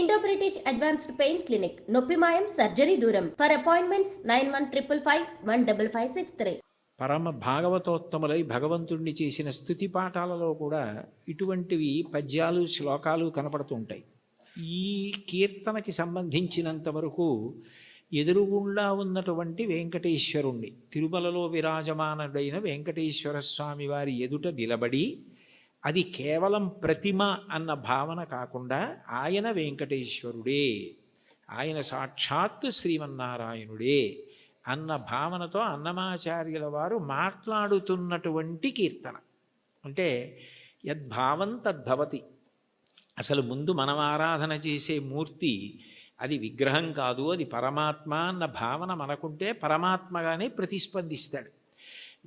Indo British advanced pain clinic నొప్పి మాయం surgery దూరం. For appointments nine one triple five one double five six three పరమ భాగవతోత్తములై భగవంతుణ్ణి చేసిన స్థుతి పాఠాలలో కూడా ఇటువంటివి పద్యాలు శ్లోకాలు కనపడుతుంటాయి. ఈ కీర్తనకి సంబంధించినంత వరకు ఎదురుగుండా ఉన్నటువంటి వెంకటేశ్వరుణ్ణి తిరుమలలో విరాజమానుడైన వెంకటేశ్వర స్వామి వారి ఎదుట నిలబడి అది కేవలం ప్రతిమ అన్న భావన కాకుండా ఆయన వెంకటేశ్వరుడే ఆయన సాక్షాత్తు శ్రీమన్నారాయణుడే అన్న భావనతో అన్నమాచార్యుల వారు మాట్లాడుతున్నటువంటి కీర్తన. అంటే యద్భావం తద్భవతి. అసలు ముందు మనం ఆరాధన చేసే మూర్తి అది విగ్రహం కాదు అది పరమాత్మ అన్న భావన మనకుంటే పరమాత్మగానే ప్రతిస్పందిస్తాడు.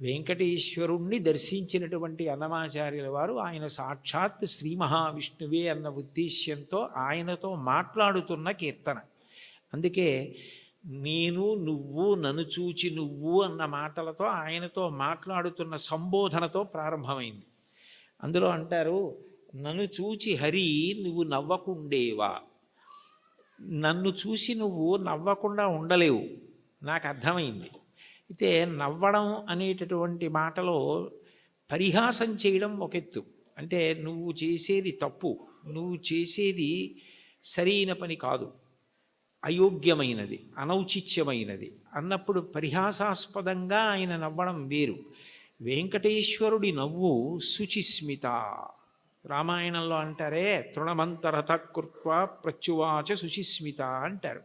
వెంకటేశ్వరుణ్ణి దర్శించినటువంటి అన్నమాచార్యుల వారు ఆయన సాక్షాత్ శ్రీ మహావిష్ణువే అన్న ఉద్దేశ్యంతో ఆయనతో మాట్లాడుతున్న కీర్తన. అందుకే నేను నువ్వు నన్ను చూచి నువ్వు అన్న మాటలతో ఆయనతో మాట్లాడుతున్న సంబోధనతో ప్రారంభమైంది. అందులో అంటారు నన్ను చూచి హరి నువ్వు నవ్వకుండేవా? నన్ను చూసి నువ్వు నవ్వకుండా ఉండలేవు. నాకు అర్థమైంది. అయితే నవ్వడం అనేటటువంటి మాటలో పరిహాసం చేయడం ఒక ఎత్తు. అంటే నువ్వు చేసేది తప్పు నువ్వు చేసేది సరైన పని కాదు అయోగ్యమైనది అనౌచిత్యమైనది అన్నప్పుడు పరిహాసాస్పదంగా ఆయన నవ్వడం వేరు. వెంకటేశ్వరుడి నవ్వు శుచిస్మిత రామాయణంలో అంటారే తృణమంతరథ కృత్వ ప్రత్యువాచ శుచిస్మిత అంటారు.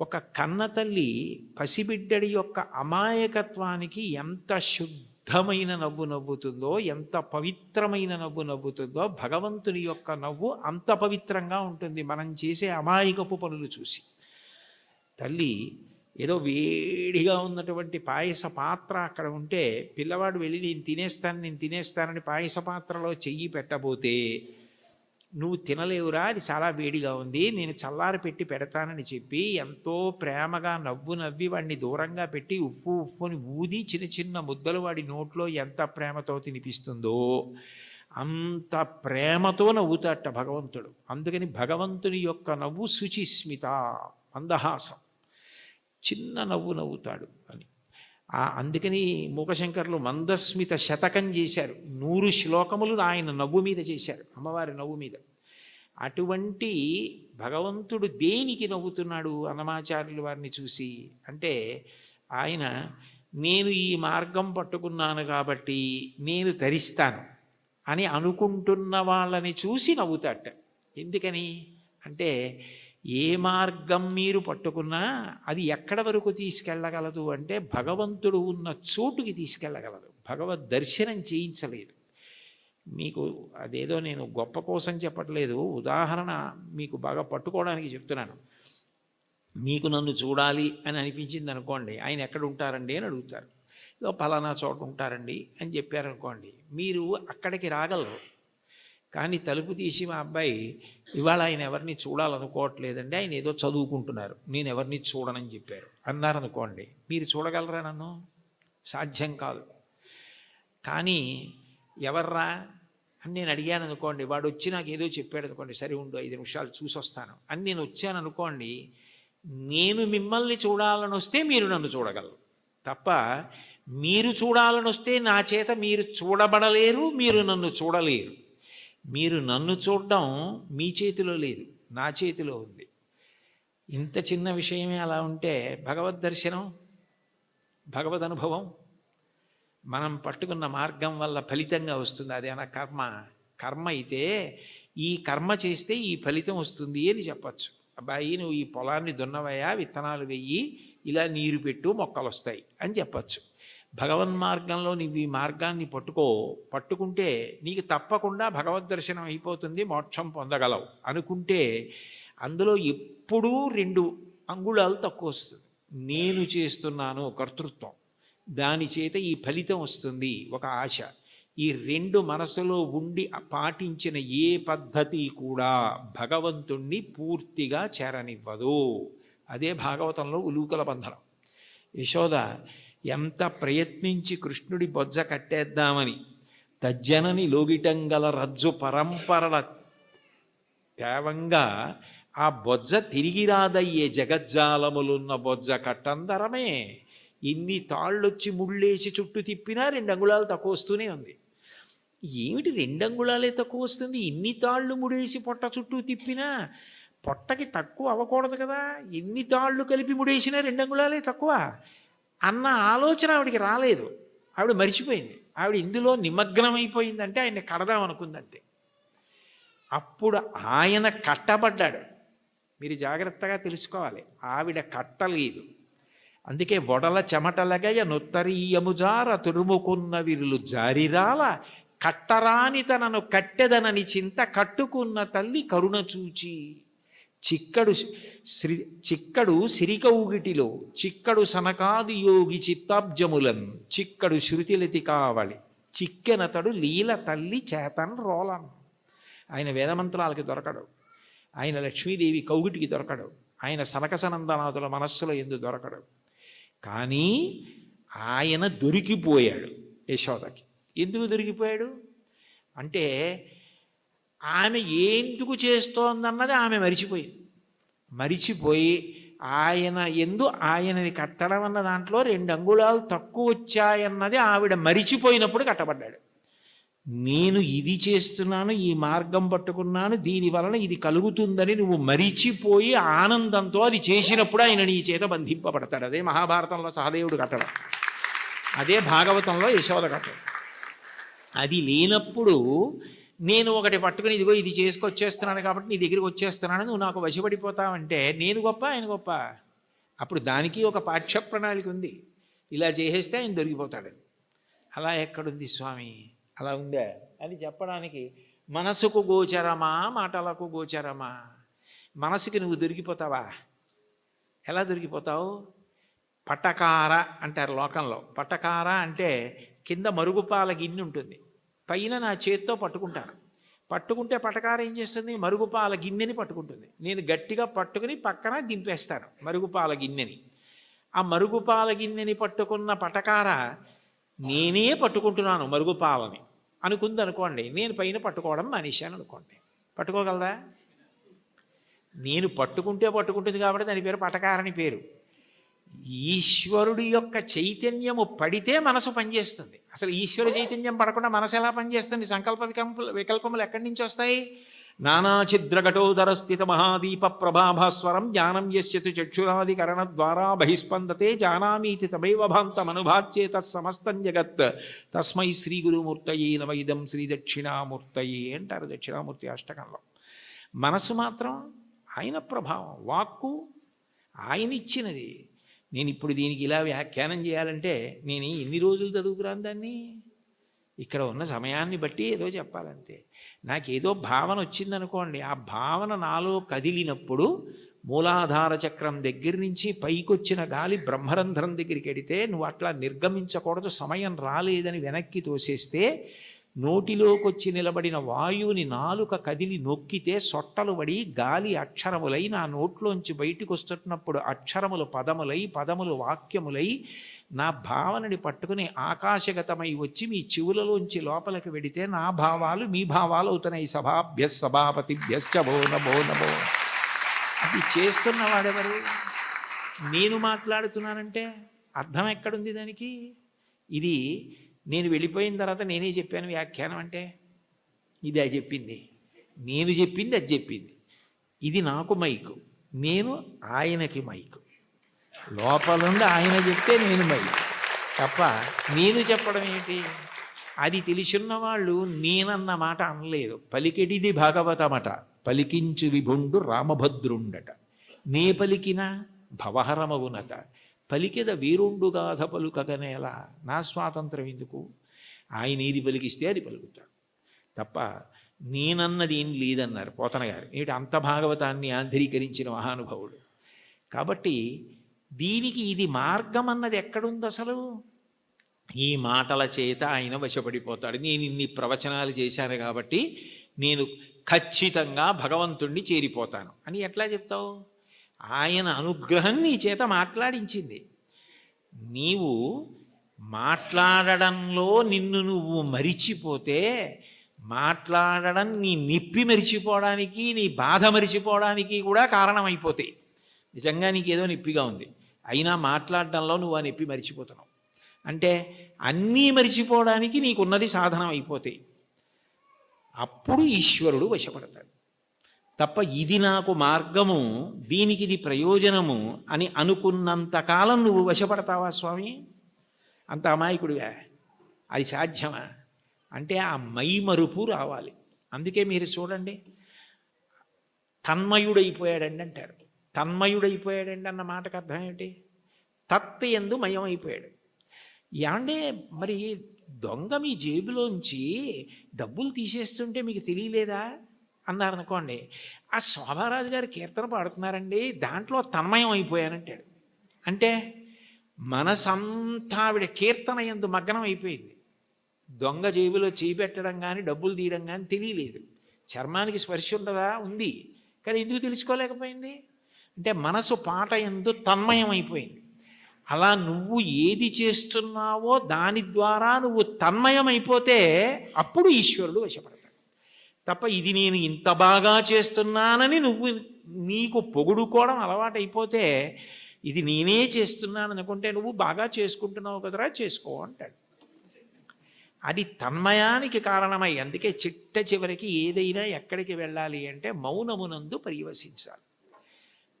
ఒక కన్న తల్లి పసిబిడ్డడి యొక్క అమాయకత్వానికి ఎంత శుద్ధమైన నవ్వు నవ్వుతుందో ఎంత పవిత్రమైన నవ్వు నవ్వుతుందో భగవంతుని యొక్క నవ్వు అంత పవిత్రంగా ఉంటుంది. మనం చేసే అమాయకపు పనులు చూసి. తల్లి ఏదో వేడిగా ఉన్నటువంటి పాయస పాత్ర అక్కడ ఉంటే పిల్లవాడు వెళ్ళి నేను తినేస్తాను నేను తినేస్తానని పాయస పాత్రలో చెయ్యి పెట్టబోతే నువ్వు తినలేవురా అది చాలా వేడిగా ఉంది నేను చల్లారి పెట్టి పెడతానని చెప్పి ఎంతో ప్రేమగా నవ్వు నవ్వి వాడిని దూరంగా పెట్టి ఉప్పు ఉప్పుని ఊది చిన్న చిన్న ముద్దలు వాడి నోట్లో ఎంత ప్రేమతో తినిపిస్తుందో అంత ప్రేమతో నవ్వుతాట భగవంతుడు. అందుకని భగవంతుని యొక్క నవ్వు శుచిస్మిత అందహాసం చిన్న నవ్వు నవ్వుతాడు అని. అందుకని మూకశంకర్లు మందస్మిత శతకం చేశారు. నూరు శ్లోకములు ఆయన నవ్వు మీద చేశారు. అమ్మవారి నవ్వు మీద. అటువంటి భగవంతుడు దేనికి నవ్వుతున్నాడు అన్నమాచార్యుల వారిని చూసి? అంటే ఆయన నేను ఈ మార్గం పట్టుకున్నాను కాబట్టి నేను తరిస్తాను అని అనుకుంటున్న వాళ్ళని చూసి నవ్వుతాట ఎందుకని? అంటే ఏ మార్గం మీరు పట్టుకున్నా అది ఎక్కడ వరకు తీసుకెళ్ళగలదు అంటే భగవంతుడు ఉన్న చోటుకి తీసుకెళ్ళగలదు. భగవద్ దర్శనం చేయించలేదు. మీకు అదేదో నేను గొప్ప కోసం చెప్పట్లేదు. ఉదాహరణ మీకు బాగా పట్టుకోవడానికి చెప్తున్నాను. మీకు నన్ను చూడాలి అని అనిపించింది అనుకోండి ఆయన ఎక్కడ ఉంటారండి అని అడుగుతారు. పలానా చోట ఉంటారండి అని చెప్పారనుకోండి మీరు అక్కడికి రాగలరు. కానీ తలుపు తీసి మా అబ్బాయి ఇవాళ ఆయన ఎవరిని చూడాలనుకోవట్లేదండి ఆయన ఏదో చదువుకుంటున్నారు నేను ఎవరిని చూడనని చెప్పారు. అన్నారనుకోండి మీరు చూడగలరా నన్ను? సాధ్యం కాదు. కానీ ఎవర్రా? అని నేను అడిగాను అనుకోండి వాడు వచ్చి నాకు ఏదో చెప్పాడు అనుకోండి సరే ఉండు ఐదు నిమిషాలు చూసి వస్తాను అని నేను వచ్చాను అనుకోండి నేను మిమ్మల్ని చూడాలని వస్తే మీరు నన్ను చూడగలరు. తప్ప మీరు చూడాలని వస్తే నా చేత మీరు చూడబడలేరు మీరు నన్ను చూడలేరు. మీరు నన్ను చూడడం మీ చేతిలో లేదు నా చేతిలో ఉంది. ఇంత చిన్న విషయమే అలా ఉంటే భగవద్ దర్శనం భగవద్ అనుభవం మనం పట్టుకున్న మార్గం వల్ల ఫలితంగా వస్తుంది. అదేనా కర్మ కర్మ అయితే ఈ కర్మ చేస్తే ఈ ఫలితం వస్తుంది అని చెప్పచ్చు. అబ్బాయి నువ్వు ఈ పొలాన్ని దున్నవయ్యా విత్తనాలు వెయ్యి ఇలా నీరు పెట్టు మొక్కలు వస్తాయి అని చెప్పచ్చు. భగవన్ మార్గంలో నీవు ఈ మార్గాన్ని పట్టుకో పట్టుకుంటే నీకు తప్పకుండా భగవద్ దర్శనం అయిపోతుంది మోక్షం పొందగలవు. అనుకుంటే అందులో ఎప్పుడూ రెండు అంగుళాలు తక్కువ వస్తుంది. నేను చేస్తున్నాను కర్తృత్వం. దాని చేత ఈ ఫలితం వస్తుంది ఒక ఆశ. ఈ రెండు మనసులో ఉండి పాటించిన ఏ పద్ధతి కూడా భగవంతుణ్ణి పూర్తిగా చేరనివ్వదు. అదే భాగవతంలో ఉలూకల బంధనం. యశోద ఎంత ప్రయత్నించి కృష్ణుడి బొజ్జ కట్టేద్దామని తజ్జనని లోగిటంగల రజ్జు పరంపరల తేవంగా ఆ బొజ్జ తిరిగి రాదయ్యే జగజ్జాలములున్న బొజ్జ కట్టందరమే. ఇన్ని తాళ్ళొచ్చి ముళ్ళేసి చుట్టూ తిప్పినా రెండు అంగుళాలు తక్కువ వస్తూనే ఉంది. ఏమిటి రెండు అంగుళాలే తక్కువ వస్తుంది ఇన్ని తాళ్ళు ముడేసి పొట్ట చుట్టూ తిప్పినా పొట్టకి తక్కువ అవ్వకూడదు కదా? ఎన్ని తాళ్ళు కలిపి ముడేసినా రెండు అంగుళాలే తక్కువ. అన్న ఆలోచన ఆవిడికి రాలేదు. ఆవిడ మర్చిపోయింది. ఆవిడ ఇందులో నిమగ్నమైపోయిందంటే ఆయన కడదాం అనుకుందంతే. అప్పుడు ఆయన కట్టబడ్డాడు. మీరు జాగ్రత్తగా తెలుసుకోవాలి. ఆవిడ కట్టలేదు. అందుకే వడల చెమటలగయ నొత్తరీయముజార తురుముకున్న విరులు జారిరాల కట్టరాని తనను కట్టెదనని చింత కట్టుకున్న తల్లి కరుణ చూచి చిక్కడు శ్రీ చిక్కడు సిరికౌగిటిలో చిక్కడు సనకాది యోగి చిత్తాబ్జములన్ చిక్కడు శృతిలతి కావలి చిక్కెనతడు లీల తల్లి చేతన్ రోలన్. ఆయన వేదమంత్రాలకి దొరకడు. ఆయన లక్ష్మీదేవి కౌగిటికి దొరకడు. ఆయన సనకసనందనాథుల మనస్సులో ఎందు దొరకడు. కానీ ఆయన దొరికిపోయాడు యశోదకి. ఎందుకు దొరికిపోయాడు? అంటే ఆమె ఎందుకు చేస్తోందన్నది ఆమె మరిచిపోయింది. మరిచిపోయి ఆయన ఎందు ఆయనని కట్టడం అన్న దాంట్లో రెండు అంగుళాలు తక్కువ వచ్చాయన్నది ఆవిడ మరిచిపోయినప్పుడు కట్టబడ్డాడు. నేను ఇది చేస్తున్నాను ఈ మార్గం పట్టుకున్నాను దీని వలన ఇది కలుగుతుందని నువ్వు మరిచిపోయి ఆనందంతో అది చేసినప్పుడు ఆయన నీ చేత బంధింపబడతాడు. అదే మహాభారతంలో సహదేవుడు కట్టడం. అదే భాగవతంలో యశోద కట్టడం. అది లేనప్పుడు నేను ఒకటి పట్టుకుని ఇదిగో ఇది చేసుకొచ్చేస్తున్నాను కాబట్టి నీ దగ్గరికి వచ్చేస్తున్నాను నువ్వు నాకు వశపడిపోతావంటే నేను గొప్ప ఆయన గొప్ప. అప్పుడు దానికి ఒక పాఠ్య ప్రణాళిక ఉంది. ఇలా చేసేస్తే ఆయన దొరికిపోతాడు. అలా ఎక్కడుంది స్వామి? అలా ఉందా? అని చెప్పడానికి మనసుకు గోచరమా మాటలకు గోచరమా? మనసుకి నువ్వు దొరికిపోతావా? ఎలా దొరికిపోతావు? పటకార అంటారు లోకంలో. పటకార అంటే కింద మరుగుపాల గిన్నె ఉంటుంది. పైన నా చేత్తో పట్టుకుంటాను. పట్టుకుంటే పటకార ఏం చేస్తుంది? మరుగుపాల గిన్నెని పట్టుకుంటుంది. నేను గట్టిగా పట్టుకుని పక్కన దింపేస్తాను మరుగుపాల గిన్నెని. ఆ మరుగుపాల గిన్నెని పట్టుకున్న పటకార నేనే పట్టుకుంటున్నాను మరుగుపాలని. అనుకుంది అనుకోండి నేను పైన పట్టుకోవడం మానేశాను అనుకోండి. పట్టుకోగలదా నేను పట్టుకుంటే పట్టుకుంటుంది కాబట్టి దాని పేరు పటకారని పేరు. ఈశ్వరుడి యొక్క చైతన్యము పడితే మనసు పనిచేస్తుంది. అసలు ఈశ్వర చైతన్యం పడకుండా మనసు ఎలా పనిచేస్తుంది? సంకల్ప వికంప వికల్పములు ఎక్కడి నుంచి వస్తాయి? నానాఛిద్రఘటోదర స్థిత మహాదీప ప్రభాభాస్వరం జ్ఞానం యశ్యతి చక్షురాదికరణ ద్వారా బహిస్పందతే జానామీతి తమైవ భాంతమనుభాచ్యేత సమస్తం జగత్. తస్మై శ్రీ గురుమూర్తయే నవైదం శ్రీ దక్షిణామూర్తయే అంటారు దక్షిణామూర్తి అష్టకంలో. మనసు మాత్రం ఆయన ప్రభావం వాక్కు ఆయన ఇచ్చినది నేను ఇప్పుడు దీనికి ఇలా వ్యాఖ్యానం చేయాలంటే నేను ఎన్ని రోజులు చదువుకురాను దాన్ని? ఇక్కడ ఉన్న సమయాన్ని బట్టి ఏదో చెప్పాలంతే. నాకేదో భావన వచ్చిందనుకోండి ఆ భావన నాలో కదిలినప్పుడు మూలాధార చక్రం దగ్గర నుంచి పైకొచ్చిన గాలి బ్రహ్మరంధ్రం దగ్గరికి వెడితే నువ్వు అట్లా నిర్గమించకూడదు సమయం రాలేదని వెనక్కి తోసేస్తే నోటిలోకొచ్చి నిలబడిన వాయువుని నాలుక కదిలి నొక్కితే సొట్టలు పడి గాలి అక్షరములై నా నోట్లోంచి బయటికి వస్తున్నప్పుడు అక్షరములు పదములై పదములు వాక్యములై నా భావనని పట్టుకుని ఆకాశగతమై వచ్చి మీ చెవులలోంచి లోపలికి వెడితే నా భావాలు మీ భావాలు అవుతున్నాయి సభాభ్య సభాపతిభ్యశ్చ భో నభో నభో అది చేస్తున్నవాడెవరు? నేను మాట్లాడుతున్నానంటే అర్థం ఎక్కడుంది దానికి? ఇది నేను వెళ్ళిపోయిన తర్వాత నేనే చెప్పాను వ్యాఖ్యానం అంటే ఇది అది చెప్పింది. నేను చెప్పింది అది చెప్పింది. ఇది నాకు మైకు. నేను ఆయనకి మైకు. లోపలుండి ఆయన చెప్తే నేను మైకు. తప్ప నేను చెప్పడం ఏంటి? అది తెలిసిన వాళ్ళు నేనన్న మాట అనలేదు. పలికెడిది భాగవతమట. పలికించు విభుండు రామభద్రుండట. నే పలికిన భవహరమవునట. పలికెద వీరుండుగాథ పలుకగనేలా నా స్వాతంత్రం ఎందుకు? ఆయన ఏది పలికిస్తే అది పలుకుతాడు. తప్ప నేనన్నది ఏం లేదన్నారు పోతన గారు. ఏమిటి? అంత భాగవతాన్ని ఆంధ్రీకరించిన మహానుభావుడు. కాబట్టి దీనికి ఇది మార్గం అన్నది ఎక్కడుంది అసలు? ఈ మాటల చేత ఆయన వశపడిపోతాడు. నేను ఇన్ని ప్రవచనాలు చేశాను కాబట్టి నేను ఖచ్చితంగా భగవంతుణ్ణి చేరిపోతాను. అని ఎట్లా చెప్తావు? ఆయన అనుగ్రహం నీ చేత మాట్లాడించింది. నీవు మాట్లాడడంలో నిన్ను నువ్వు మరిచిపోతే మాట్లాడడం నీ నిప్పి మరిచిపోవడానికి నీ బాధ మరిచిపోవడానికి కూడా కారణమైపోతాయి. నిజంగా నీకు ఏదో నొప్పిగా ఉంది. అయినా మాట్లాడడంలో నువ్వు ఆ నొప్పి మరిచిపోతున్నావు. అంటే అన్నీ మరిచిపోవడానికి నీకున్నది సాధనం అయిపోతాయి అప్పుడు ఈశ్వరుడు వశపడతాడు. తప్ప ఇది నాకు మార్గము దీనికి ఇది ప్రయోజనము అని అనుకున్నంతకాలం నువ్వు వశపడతావా స్వామి? అంత అమాయకుడివే. అది సాధ్యమా? అంటే ఆ మైమరుపు రావాలి. అందుకే మీరు చూడండి. తన్మయుడైపోయాడండి అంటారు. తన్మయుడైపోయాడండి అన్న మాటకు అర్థం ఏమిటి? తత్ ఎందు మయం అయిపోయాడు ఏమంటే మరి దొంగ మీ జేబులోంచి డబ్బులు తీసేస్తుంటే మీకు తెలియలేదా? అన్నారనుకోండి ఆ శోభారాజు గారు కీర్తన పాడుతున్నారండి దాంట్లో తన్మయం అయిపోయానంటాడు అంటే మనసంతా ఆవిడ కీర్తన ఎందు మగ్నం అయిపోయింది. దొంగ జేబులో చేయి పెట్టడం కానీ డబ్బులు తీయడం కానీ తెలియలేదు. చర్మానికి స్పర్శ ఉండదా? ఉంది. కానీ ఎందుకు తెలుసుకోలేకపోయింది? అంటే మనసు పాట ఎందు తన్మయం అయిపోయింది. అలా నువ్వు ఏది చేస్తున్నావో దాని ద్వారా నువ్వు తన్మయం అయిపోతే అప్పుడు ఈశ్వరుడు వశపడ తప్ప ఇది నేను ఇంత బాగా చేస్తున్నానని నువ్వు నీకు పొగుడుకోవడం అలవాటైపోతే ఇది నేనే చేస్తున్నాను అనుకుంటే నువ్వు బాగా చేసుకుంటున్నావు కదరా చేసుకో అంటాడు. అది తన్మయానికి కారణమై అందుకే చిట్ట చివరికి ఏదైనా ఎక్కడికి వెళ్ళాలి అంటే మౌనమునందు పరివశించాలి.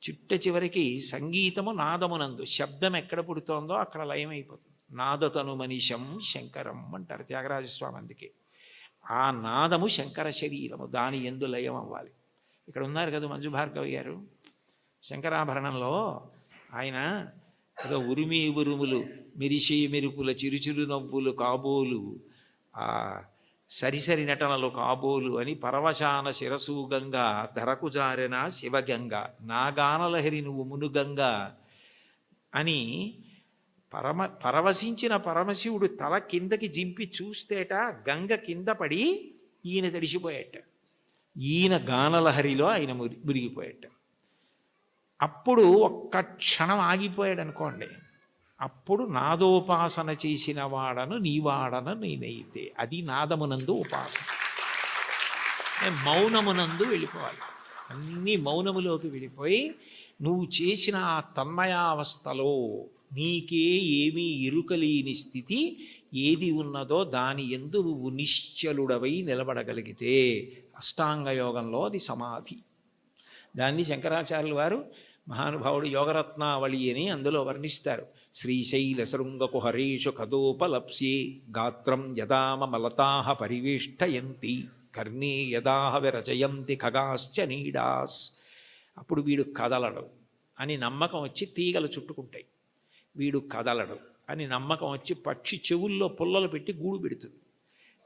చిట్ట చివరికి సంగీతము నాదమునందు శబ్దం ఎక్కడ పుడుతోందో అక్కడ లయమైపోతుంది. నాదతను మనిషం శంకరం అంటారు త్యాగరాజస్వామి అందుకే. ఆ నాదము శంకర శరీరము. దాని ఎందు లయం అవ్వాలి. ఇక్కడ ఉన్నారు కదా మంజు భార్గవ్ గారు. శంకరాభరణంలో ఆయన ఏదో ఉరిమి ఉరుములు మిరిషి మెరుపుల చిరుచిరు నవ్వులు కాబోలు ఆ సరిసరి నటనలు కాబోలు అని పరవశాన శిరసు గంగా ధరకు జారిన శివగంగ నాగానలహరి నువ్వు మునుగంగ అని పరమ పరవశించిన పరమశివుడు తల కిందకి జింపి చూస్తేట గంగ కింద పడి ఈయన తడిసిపోయేట. ఈయన గానలహరిలో ఆయన మురి మురిగిపోయేట. అప్పుడు ఒక్క క్షణం ఆగిపోయాడు అనుకోండి అప్పుడు నాదోపాసన చేసిన వాడను నీవాడను నేనైతే. అది నాదమునందు ఉపాసన. నేను మౌనమునందు వెళ్ళిపోవాలి. అన్నీ మౌనములోకి వెళ్ళిపోయి నువ్వు చేసిన ఆ తన్మయావస్థలో నీకే ఏమీ ఎరుకలేని స్థితి ఏది ఉన్నదో దాని ఎందు నువ్వు నిశ్చలుడవై నిలబడగలిగితే అష్టాంగ యోగంలో అది సమాధి. దాన్ని శంకరాచార్యులు వారు మహానుభావుడు యోగరత్నావళి అని అందులో వర్ణిస్తారు. శ్రీశైల శృంగకు హరీషు కదోపలప్స్యే గాత్రం యదామలతాహ పరివేష్టయంతి కర్ణే యదాహ విరచయంతి ఖగాశ్చ నీడాస్. అప్పుడు వీడు కదలడు అని నమ్మకం వచ్చి తీగలు చుట్టుకుంటాయి. వీడు కదలడు అని నమ్మకం వచ్చి పక్షి చెవుల్లో పుల్లలు పెట్టి గూడు పెడుతుంది.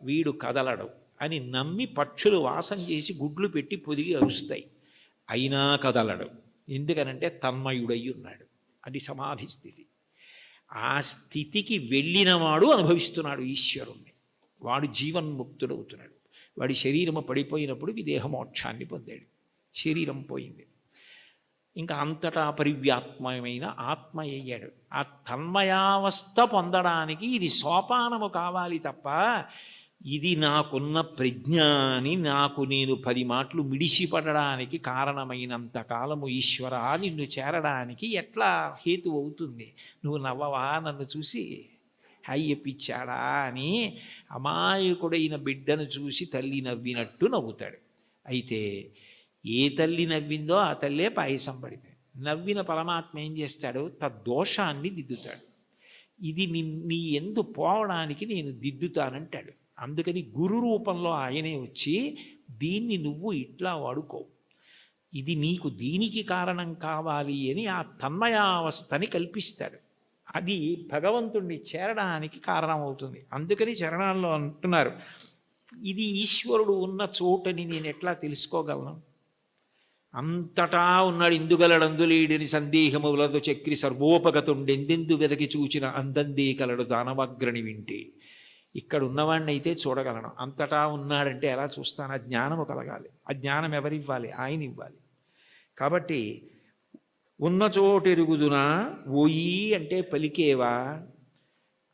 వీడు కదలడు అని నమ్మి పక్షులు వాసం చేసి గుడ్లు పెట్టి పొదిగి అరుస్తాయి. అయినా కదలడు. ఎందుకనంటే తన్మయుడై ఉన్నాడు అది సమాధి స్థితి. ఆ స్థితికి వెళ్ళినవాడు అనుభవిస్తున్నాడు ఈశ్వరుణ్ణి. వాడు జీవన్ముక్తుడవుతున్నాడు. వాడి శరీరము పడిపోయినప్పుడు విదేహమోక్షాన్ని పొందాడు. శరీరం పోయింది. ఇంకా అంతటా పరివ్యాత్మమైన ఆత్మ అయ్యాడు. ఆ తన్మయావస్థ పొందడానికి ఇది సోపానము కావాలి తప్ప ఇది నాకున్న ప్రజ్ఞ అని నాకు నేను పది మాటలు మిడిసిపడడానికి కారణమైనంత కాలము ఈశ్వర నిన్ను చేరడానికి ఎట్లా హేతు అవుతుంది? నువ్వు నవ్వవా? నన్ను చూసి అయ్య పిచ్చాడా అని అమాయకుడైన బిడ్డను చూసి తల్లి నవ్వినట్టు నవ్వుతాడు. అయితే ఏ తల్లి నవ్విందో ఆ తల్లే పాయసం పడింది నవ్విన పరమాత్మ ఏం చేస్తాడు? తద్దోషాన్ని దిద్దుతాడు. ఇది నీ నీ ఎందు పోవడానికి నేను దిద్దుతానంటాడు. అందుకని గురు రూపంలో ఆయనే వచ్చి దీన్ని నువ్వు ఇట్లా వాడుకో. ఇది నీకు దీనికి కారణం కావాలి అని ఆ తన్మయావస్థని కల్పిస్తాడు. అది భగవంతుణ్ణి చేరడానికి కారణమవుతుంది. అందుకని చరణాల్లో అంటున్నారు ఇది ఈశ్వరుడు ఉన్న చోటని నేను ఎట్లా తెలుసుకోగలను? అంతటా ఉన్నాడు ఇందుగలడందులేడిని సందేహములతో చక్రి సర్వోపగతుండెందెందు వెదకి చూచిన అందందే కలడు దానవగ్రణి వింటే. ఇక్కడ ఉన్నవాడిని అయితే చూడగలను. అంతటా ఉన్నాడంటే ఎలా చూస్తాను? ఆ జ్ఞానము కలగాలి. ఆ జ్ఞానం ఎవరివ్వాలి? ఆయన ఇవ్వాలి కాబట్టి ఉన్న చోటెరుగుదునా ఓయి అంటే పలికేవా?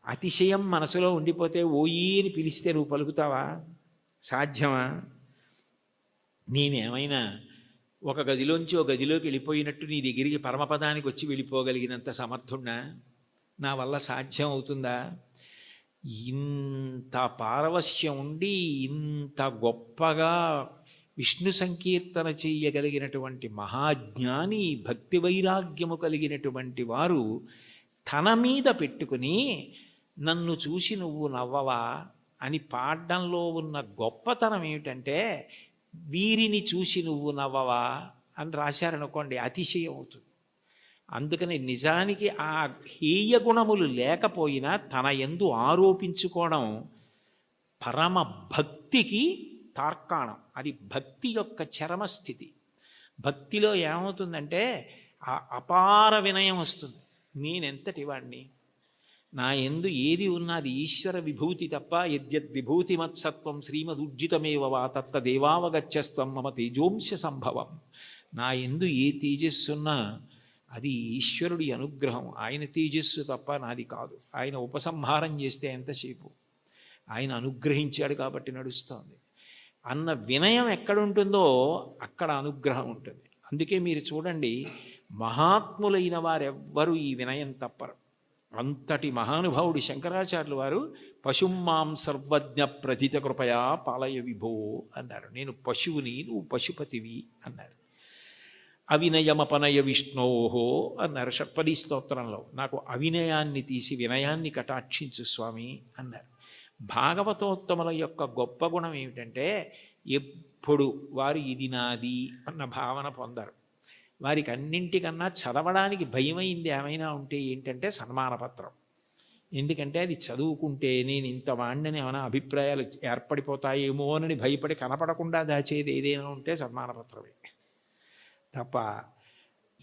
అతిశయం మనసులో ఉండిపోతే ఓయి అని పిలిస్తే నువ్వు పలుకుతావా? సాధ్యమా? నేనేమైనా ఒక గదిలోంచి ఒక గదిలోకి వెళ్ళిపోయినట్టు నీ దగ్గరికి పరమపదానికి వచ్చి వెళ్ళిపోగలిగినంత సమర్థుణ్ణా? నా వల్ల సాధ్యం అవుతుందా? ఇంత పారవశ్యం ఉండి ఇంత గొప్పగా విష్ణు సంకీర్తన చెయ్యగలిగినటువంటి మహాజ్ఞాని భక్తి వైరాగ్యము కలిగినటువంటి వారు తన మీద పెట్టుకుని నన్ను చూసి నువ్వు నవ్వవా? అని పాడడంలో ఉన్న గొప్పతనం ఏమిటంటే వీరిని చూసి నువ్వు నవ్వవా? అని రాశారనుకోండి అతిశయం అవుతుంది. అందుకని నిజానికి ఆ హేయ గుణములు లేకపోయినా తన ఎందు ఆరోపించుకోవడం పరమ భక్తికి తార్కాణం. అది భక్తి యొక్క చరమస్థితి. భక్తిలో ఏమవుతుందంటే ఆ అపార వినయం వస్తుంది. నేనెంతటి వాడిని నా ఎందు ఏది ఉన్నది ఈశ్వర విభూతి తప్ప యద్యద్ విభూతి మత్సత్వం శ్రీమదుర్జితమేవ వా తత్త దేవావగచ్చస్తం మమ తేజోంశ సంభవం. నా ఎందు ఏ తేజస్సున్నా అది ఈశ్వరుడి అనుగ్రహం. ఆయన తేజస్సు తప్ప నాది కాదు. ఆయన ఉపసంహారం చేస్తే ఎంతసేపు? ఆయన అనుగ్రహించాడు కాబట్టి నడుస్తోంది. అన్న వినయం ఎక్కడుంటుందో అక్కడ అనుగ్రహం ఉంటుంది. అందుకే మీరు చూడండి మహాత్ములైన వారెవ్వరూ ఈ వినయం తప్పరు. అంతటి మహానుభావుడు శంకరాచార్యులు వారు పశుమాం సర్వజ్ఞ ప్రథిత కృపయా పాలయ విభో అన్నారు. నేను పశువుని నువ్వు పశుపతివి అన్నారు. అవినయమపనయ విష్ణోహో అన్నారు. షట్పది స్తోత్రంలో నాకు అవినయాన్ని తీసి వినయాన్ని కటాక్షించు స్వామి అన్నారు. భాగవతోత్తముల యొక్క గొప్ప గుణం ఏమిటంటే ఎప్పుడు వారు ఇది నాది అన్న భావన పొందారు. వారికి అన్నింటికన్నా చదవడానికి భయమైంది ఏమైనా ఉంటే ఏంటంటే సన్మానపత్రం. ఎందుకంటే అది చదువుకుంటే నేను ఇంత వాడిని ఏమైనా అభిప్రాయాలు ఏర్పడిపోతాయేమో అని భయపడి కనపడకుండా దాచేది ఏదైనా ఉంటే సన్మానపత్రమే. తప్ప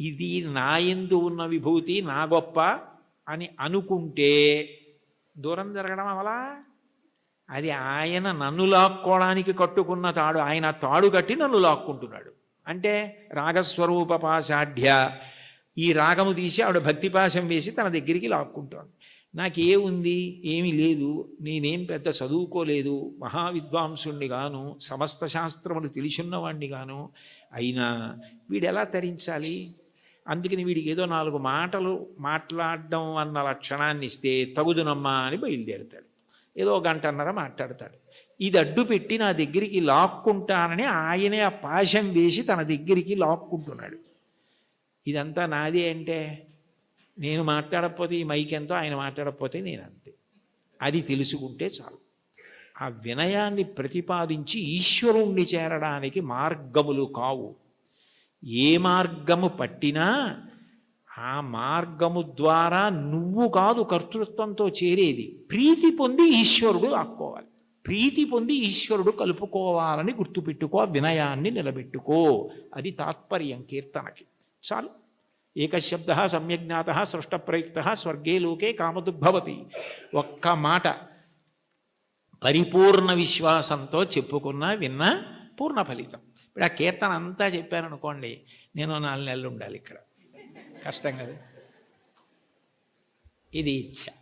ఇది నా ఎందు ఉన్న విభూతి నా గొప్ప అని అనుకుంటే దూరం జరగడం అవలా? అది ఆయన నన్ను లాక్కోవడానికి కట్టుకున్న తాడు ఆయన తాడు కట్టి నన్ను లాక్కుంటున్నాడు. అంటే రాగస్వరూప పాశాఢ్య ఈ రాగము తీసి ఆవిడ భక్తిపాశం వేసి తన దగ్గరికి లాక్కుంటోంది. నాకేముంది? ఏమీ లేదు. నేనేం పెద్ద చదువుకోలేదు. మహావిద్వాంసుణ్ణి గాను సమస్త శాస్త్రములు తెలిసున్నవాణ్ణి గాను. అయినా వీడెలా తరించాలి? అందుకని వీడికి ఏదో నాలుగు మాటలు మాట్లాడడం అన్న లక్షణాన్ని ఇస్తే తగుదునమ్మా అని బయలుదేరుతాడు. ఏదో గంటన్నర మాట్లాడతాడు. ఇది అడ్డు పెట్టి నా దగ్గరికి లాక్కుంటానని ఆయనే ఆ పాశం వేసి తన దగ్గరికి లాక్కుంటున్నాడు. ఇదంతా నాదే అంటే నేను మాట్లాడకపోతే ఈ మైక్ ఎంతో ఆయన మాట్లాడకపోతే నేను అంతే. అది తెలుసుకుంటే చాలు. ఆ వినయాన్ని ప్రతిపాదించి ఈశ్వరుణ్ణి చేరడానికి మార్గములు కావు. ఏ మార్గము పట్టినా ఆ మార్గము ద్వారా నువ్వు కాదు కర్తృత్వంతో చేరేది. ప్రీతి పొంది ఈశ్వరుడు ఆక్కోవాలి ప్రీతి పొంది ఈశ్వరుడు కలుపుకోవాలని గుర్తుపెట్టుకో ఆ వినయాన్ని నిలబెట్టుకో. అది తాత్పర్యం కీర్తనకి. చాలు. ఏకశబ్ద సమ్యజ్ఞాత సృష్టప్రయుక్త స్వర్గే లోకే కామదుగ్భవతి ఒక్క మాట పరిపూర్ణ విశ్వాసంతో చెప్పుకున్న విన్న పూర్ణ ఫలితం. ఇప్పుడు ఆ కీర్తన అంతా చెప్పారనుకోండి నేను నాలుగు నెలలు ఉండాలి ఇక్కడ. కష్టం కదా. ఇది ఇచ్చ.